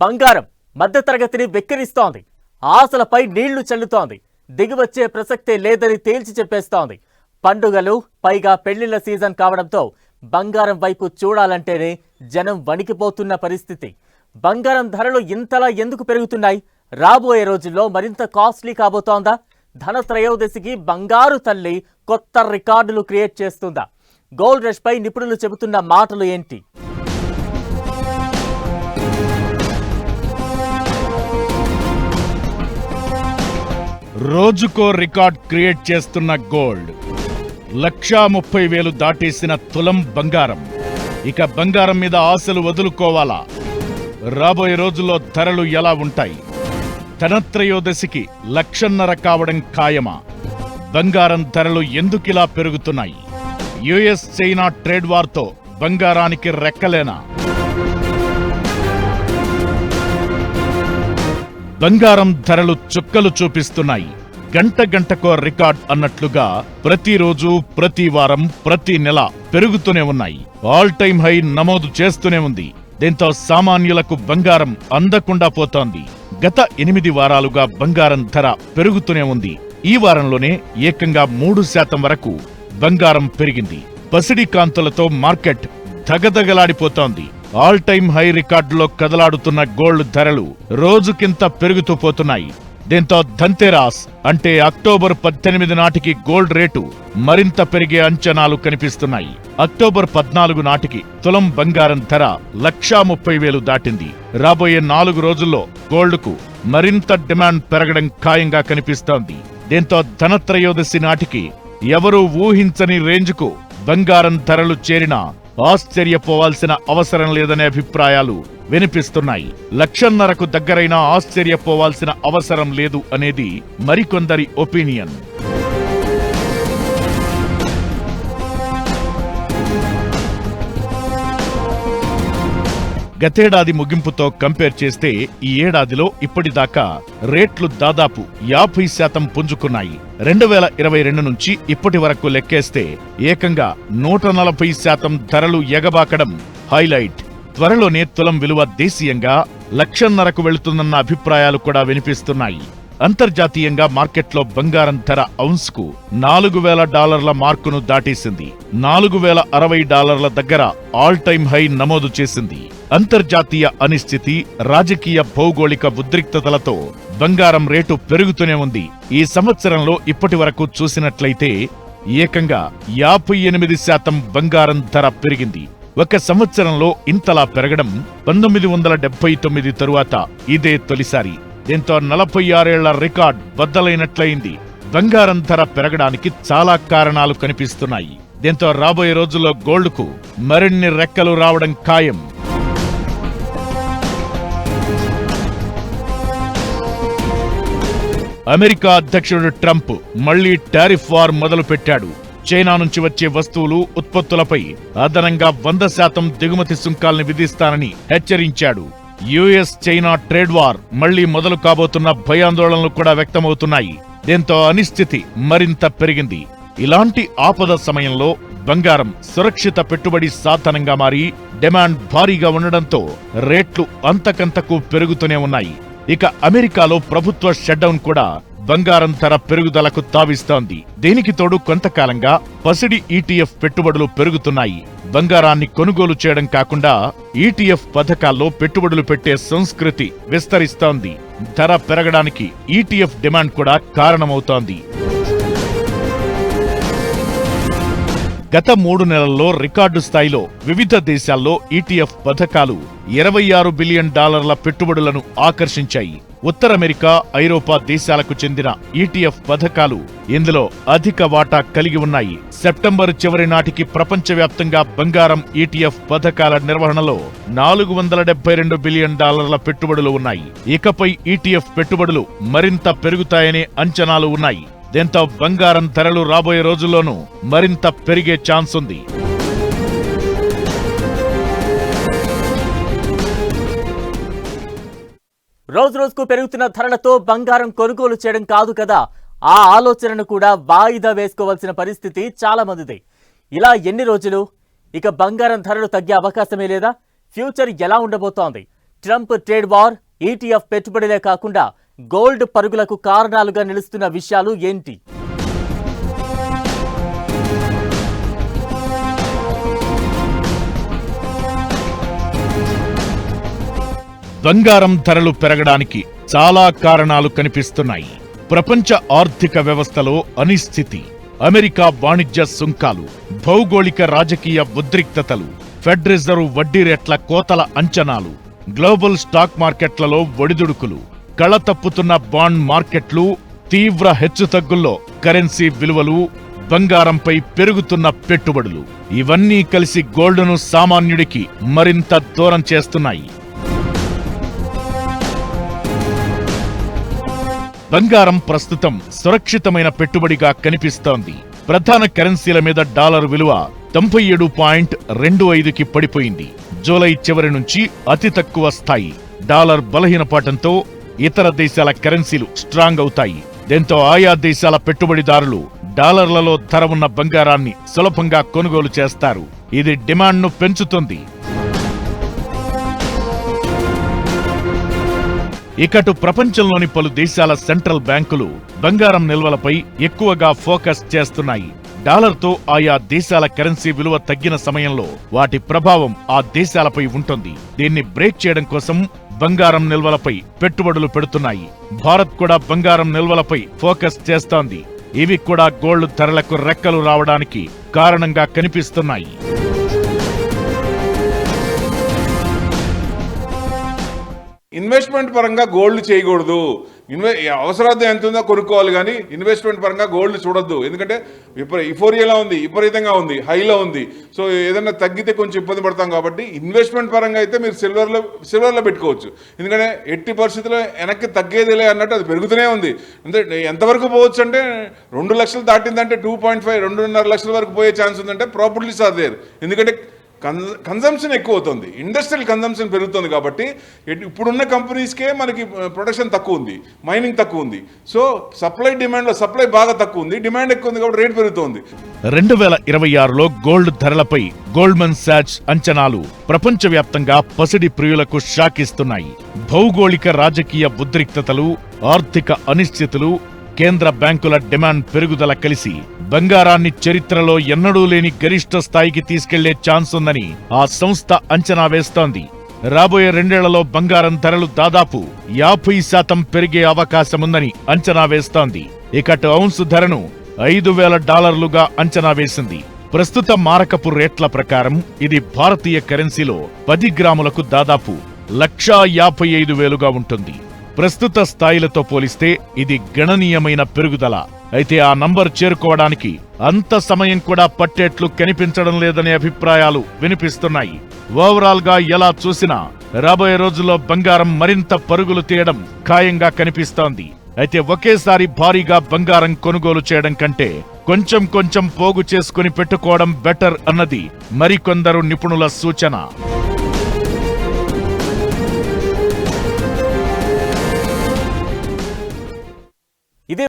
బంగారం మధ్యతరగతిని వెక్కిరిస్తోంది. ఆశలపై నీళ్ళు చల్లుతోంది. దిగివచ్చే ప్రసక్తే లేదని తేల్చి చెప్పేస్తోంది. పండుగలు పైగా పెళ్ళిళ్ళ సీజన్ కావడంతో బంగారం వైపు చూడాలంటేనే జనం వణికిపోతున్న పరిస్థితి. బంగారం ధరలు ఇంతలా ఎందుకు పెరుగుతున్నాయి? రాబోయే రోజుల్లో మరింత కాస్ట్లీ కాబోతోందా? ధన త్రయోదశికి బంగారు తల్లి కొత్త రికార్డులు క్రియేట్ చేస్తుందా? గోల్డ్ రష్పై నిపుణులు చెబుతున్న మాటలు ఏంటి? రోజుకో రికార్డ్ క్రియేట్ చేస్తున్న గోల్డ్. లక్షా ముప్పై వేలు దాటేసిన తులం బంగారం. ఇక బంగారం మీద ఆశలు వదులుకోవాలా? రాబోయే రోజుల్లో ధరలు ఎలా ఉంటాయి? ధనత్రయోదశికి లక్షన్నర కావడం ఖాయమా? బంగారం ధరలు ఎందుకిలా పెరుగుతున్నాయి? యుఎస్ చైనా ట్రేడ్ వార్తో బంగారానికి రెక్కలేనా? బంగారం ధరలు చుక్కలు చూపిస్తున్నాయి. గంట గంటకో రికార్డ్ అన్నట్లుగా ప్రతిరోజు ప్రతి వారం ప్రతి నెల పెరుగుతూనే ఉన్నాయి. ఆల్ టైమ్ హై నమోదు చేస్తూనే ఉంది. దీంతో సామాన్యులకు బంగారం అందకుండా పోతోంది. గత ఎనిమిది వారాలుగా బంగారం ధర పెరుగుతూనే ఉంది. ఈ వారంలోనే ఏకంగా మూడు శాతం వరకు బంగారం పెరిగింది. పసిడి కాంతులతో మార్కెట్ ధగధగలాడిపోతోంది. ఆల్ టైమ్ హై రికార్డులో కదలాడుతున్న గోల్డ్ ధరలు రోజుకింత పెరుగుతూ పోతున్నాయి. దీంతో ధంతెరాస్ అంటే అక్టోబర్ పద్దెనిమిది నాటికి గోల్డ్ రేటు మరింత పెరిగే అంచనాలు కనిపిస్తున్నాయి. అక్టోబర్ పద్నాలుగు నాటికి తులం బంగారం ధర లక్షా ముప్పై వేలు దాటింది. రాబోయే నాలుగు రోజుల్లో గోల్డ్కు మరింత డిమాండ్ పెరగడం ఖాయంగా కనిపిస్తోంది. దీంతో ధనత్రయోదశి నాటికి ఎవరూ ఊహించని రేంజ్కు బంగారం ధరలు చేరినా ఆశ్చర్యపోవాల్సిన అవసరం లేదనే అభిప్రాయాలు వినిపిస్తున్నాయి. లక్షన్నరకు దగ్గరైనా ఆశ్చర్యపోవాల్సిన అవసరం లేదు అనేది మరికొందరి ఒపీనియన్. గతేడాది ముగింపుతో కంపేర్ చేస్తే ఈ ఏడాదిలో ఇప్పటిదాకా రేట్లు దాదాపు యాభై శాతం పుంజుకున్నాయి. రెండు వేల ఇరవై రెండు నుంచి ఇప్పటి వరకు లెక్కేస్తే ఏకంగా నూట నలభై శాతం ధరలు ఎగబాకడం హైలైట్. త్వరలోనే తులం విలువ దేశీయంగా లక్షన్నరకు వెళుతుందన్న అభిప్రాయాలు కూడా వినిపిస్తున్నాయి. అంతర్జాతీయంగా మార్కెట్లో బంగారం ధర ఔన్స్కు నాలుగు వేల డాలర్ల మార్కును దాటేసింది. నాలుగు వేల అరవై డాలర్ల దగ్గర ఆల్ టైమ్ హై నమోదు చేసింది. అంతర్జాతీయ అనిశ్చితి రాజకీయ భౌగోళిక ఉద్రిక్తతలతో బంగారం రేటు పెరుగుతూనే ఉంది. ఈ సంవత్సరంలో ఇప్పటి వరకు చూసినట్లయితే ఏకంగా యాభై ఎనిమిది శాతం బంగారం ధర పెరిగింది. ఒక సంవత్సరంలో ఇంతలా పెరగడం పంతొమ్మిది వందల డెబ్బై తొమ్మిది తరువాత ఇదే తొలిసారి. దీంతో నలభై ఆరేళ్ళ రికార్డ్ బద్దలైనట్లయింది. బంగారం ధర పెరగడానికి చాలా కారణాలు కనిపిస్తున్నాయి. దీంతో రాబోయే రోజుల్లో గోల్డ్కు మరిన్ని రెక్కలు రావడం ఖాయం. అమెరికా అధ్యక్షుడు ట్రంప్ మళ్ళీ టారిఫ్ వార్ మొదలుపెట్టాడు. చైనా నుంచి వచ్చే వస్తువులు ఉత్పత్తులపై అదనంగా వంద శాతం దిగుమతి సుంకాల్ని విధిస్తానని హెచ్చరించాడు. యుఎస్ చైనా ట్రేడ్ వార్ మళ్ళీ మొదలు కాబోతున్న భయాందోళనలు కూడా వ్యక్తమవుతున్నాయి. దీంతో అనిశ్చితి మరింత పెరిగింది. ఇలాంటి ఆపద సమయంలో బంగారం సురక్షిత పెట్టుబడి సాధనంగా మారి డిమాండ్ భారీగా ఉండడంతో రేట్లు అంతకంతకు పెరుగుతూనే ఉన్నాయి. ఇక అమెరికాలో ప్రభుత్వ షట్డౌన్ కూడా బంగారం ధర పెరుగుదలకు తావిస్తోంది. దీనికి తోడు కొంతకాలంగా పసిడి ఈటీఎఫ్ పెట్టుబడులు పెరుగుతున్నాయి. బంగారాన్ని కొనుగోలు చేయడం కాకుండా ఈటీఎఫ్ పథకాల్లో పెట్టుబడులు పెట్టే సంస్కృతి విస్తరిస్తోంది. ధర పెరగడానికి ఈటీఎఫ్ డిమాండ్ కూడా కారణమవుతోంది. గత మూడు నెలల్లో రికార్డు స్థాయిలో వివిధ దేశాల్లో ఈటీఎఫ్ పథకాలు ఇరవై ఆరు బిలియన్ డాలర్ల పెట్టుబడులను ఆకర్షించాయి. ఉత్తర అమెరికా ఐరోపా దేశాలకు చెందిన ఈటీఎఫ్ పథకాలు ఇందులో అధిక వాటా కలిగి ఉన్నాయి. సెప్టెంబర్ చివరి నాటికి ప్రపంచవ్యాప్తంగా బంగారం ఈటీఎఫ్ పథకాల నిర్వహణలో నాలుగు వందల డెబ్బై రెండు బిలియన్ డాలర్ల పెట్టుబడులు ఉన్నాయి. ఇకపై ఈటీఎఫ్ పెట్టుబడులు మరింత పెరుగుతాయనే అంచనాలు ఉన్నాయి. దీంతో బంగారం ధరలు రాబోయే రోజుల్లోనూ మరింత పెరిగే ఛాన్స్ ఉంది. రోజు రోజుకు పెరుగుతున్న ధరలతో బంగారం కొనుగోలు చేయడం కాదు కదా? ఆ ఆలోచనను కూడా వాయిదా వేసుకోవాల్సిన పరిస్థితి చాలా మందిది. ఇలా ఎన్ని రోజులు? ఇక బంగారం ధరలు తగ్గే అవకాశమే లేదా? ఫ్యూచర్ ఎలా ఉండబోతోంది? ట్రంప్ ట్రేడ్ వార్ ఈటీఎఫ్ పెట్టుబడిలే కాకుండా గోల్డ్ పరుగులకు కారణాలుగా నిలుస్తున్న విషయాలు ఏంటి? బంగారం ధరలు పెరగడానికి చాలా కారణాలు కనిపిస్తున్నాయి. ప్రపంచ ఆర్థిక వ్యవస్థలో అనిశ్చితి అమెరికా వాణిజ్య సుంకాలు భౌగోళిక రాజకీయ ఉద్రిక్తతలు ఫెడ్ రిజర్వ్ వడ్డీ రేట్ల కోతల అంచనాలు గ్లోబల్ స్టాక్ మార్కెట్లలో ఒడిదుడుకులు కళ తప్పుతున్న బాండ్ మార్కెట్లు తీవ్ర హెచ్చుతగ్గుల్లో కరెన్సీ విలువలు బంగారంపై పెరుగుతున్న పెట్టుబడులు. ఇవన్నీ కలిసి గోల్డ్ను సామాన్యుడికి మరింత దూరం చేస్తున్నాయి. బంగారం ప్రస్తుతం సురక్షితమైన పెట్టుబడిగా కనిపిస్తోంది. ప్రధాన కరెన్సీల మీద డాలర్ విలువ తొంభై ఏడు పాయింట్ రెండు ఐదుకి పడిపోయింది. జూలై చివరి నుంచి అతి తక్కువ స్థాయి. డాలర్ బలహీనపాటంతో ఇతర దేశాల కరెన్సీలు స్ట్రాంగ్ అవుతాయి. దీంతో ఆయా దేశాల పెట్టుబడిదారులు డాలర్లలో ధర ఉన్న బంగారాన్ని సులభంగా కొనుగోలు చేస్తారు. ఇది డిమాండ్ను పెంచుతుంది. ఇకటు ప్రపంచంలోని పలు దేశాల సెంట్రల్ బ్యాంకులు బంగారం నిల్వలపై ఎక్కువగా ఫోకస్ చేస్తున్నాయి. డాలర్తో ఆయా దేశాల కరెన్సీ విలువ తగ్గిన సమయంలో వాటి ప్రభావం ఆ దేశాలపై ఉంటుంది. దీన్ని బ్రేక్ చేయడం కోసం బంగారం నిల్వలపై పెట్టుబడులు పెడుతున్నాయి. భారత్ కూడా బంగారం నిల్వలపై ఫోకస్ చేస్తోంది. ఇవి కూడా గోల్డ్ ధరలకు రెక్కలు రావడానికి కారణంగా కనిపిస్తున్నాయి. ఇన్వెస్ట్మెంట్ పరంగా గోల్డ్ చేయకూడదు. ఇన్వె అవసరార్థం ఎంత ఉందో కొనుక్కోవాలి కానీ ఇన్వెస్ట్మెంట్ పరంగా గోల్డ్ చూడొద్దు. ఎందుకంటే విపరీ ఇఫోరియాలో ఉంది విపరీతంగా ఉంది హైలో ఉంది. సో ఏదైనా తగ్గితే కొంచెం ఇబ్బంది పడతాం కాబట్టి ఇన్వెస్ట్మెంట్ పరంగా అయితే మీరు సిల్వర్లో సిల్వర్లో పెట్టుకోవచ్చు. ఎందుకంటే ఎట్టి పరిస్థితుల్లో వెనక్కి తగ్గేదిలే అన్నట్టు అది పెరుగుతూనే ఉంది. అంటే ఎంతవరకు పోవచ్చు అంటే రెండు లక్షలు దాటిందంటే టూ పాయింట్ ఫైవ్ రెండున్నర లక్షల వరకు పోయే ఛాన్స్ ఉందంటే ప్రాపర్టీస్ ఆర్ దేర్ ఎందుకంటే కన్జంప్షన్ ఎక్కువ అవుతుంది ఇండస్ట్రియల్ కన్జంప్షన్ పెరుగుతుంది కాబట్టి ఇప్పుడున్న కంపెనీస్కే మనకి ప్రొడక్షన్ తక్కువ ఉంది మైనింగ్ తక్కువ ఉంది సో సప్లై డిమాండ్లో సప్లై బాగా తక్కువ ఉంది డిమాండ్ ఎక్కువ ఉంది కాబట్టి రేట్ పెరుగుతుంది. రెండు వేల ఇరవై ఆరులో గోల్డ్ ధరలపై గోల్డ్మన్ సాచ్ అంచనాలు ప్రపంచవ్యాప్తంగా పసిడి ప్రియులకు షాక్ ఇస్తున్నాయి. భౌగోళిక రాజకీయ ఉద్రిక్తతలు ఆర్థిక అనిశ్చితులు కేంద్ర బ్యాంకుల డిమాండ్ పెరుగుదల కలిసి బంగారాన్ని చరిత్రలో ఎన్నడూ లేని గరిష్ట స్థాయికి తీసుకెళ్ళే ఛాన్స్ ఉందని ఆ సంస్థ అంచనా వేస్తోంది. రాబోయే రెండేళ్ళలో బంగారం ధరలు దాదాపు యాభై శాతం పెరిగే అవకాశముందని అంచనా వేస్తోంది. ఇకటు ఔన్స్ ధరను ఐదు వేల డాలర్లుగా అంచనా వేసింది. ప్రస్తుత మారకపు రేట్ల ప్రకారం ఇది భారతీయ కరెన్సీలో పది గ్రాములకు దాదాపు లక్షా యాభై ఐదు వేలుగా ఉంటుంది. ప్రస్తుత స్థాయిలతో పోలిస్తే ఇది గణనీయమైన పెరుగుదల. అయితే ఆ నంబర్ చేరుకోవడానికి అంత సమయం కూడా పట్టేట్లు కనిపించడం లేదనే అభిప్రాయాలు వినిపిస్తున్నాయి. ఓవరాల్గా ఎలా చూసినా రాబోయే రోజుల్లో బంగారం మరింత పరుగులు తీయడం ఖాయంగా కనిపిస్తోంది. అయితే ఒకేసారి భారీగా బంగారం కొనుగోలు చేయడం కంటే కొంచెం కొంచెం పోగు చేసుకుని పెట్టుకోవడం బెటర్ అన్నది మరికొందరు నిపుణుల సూచన.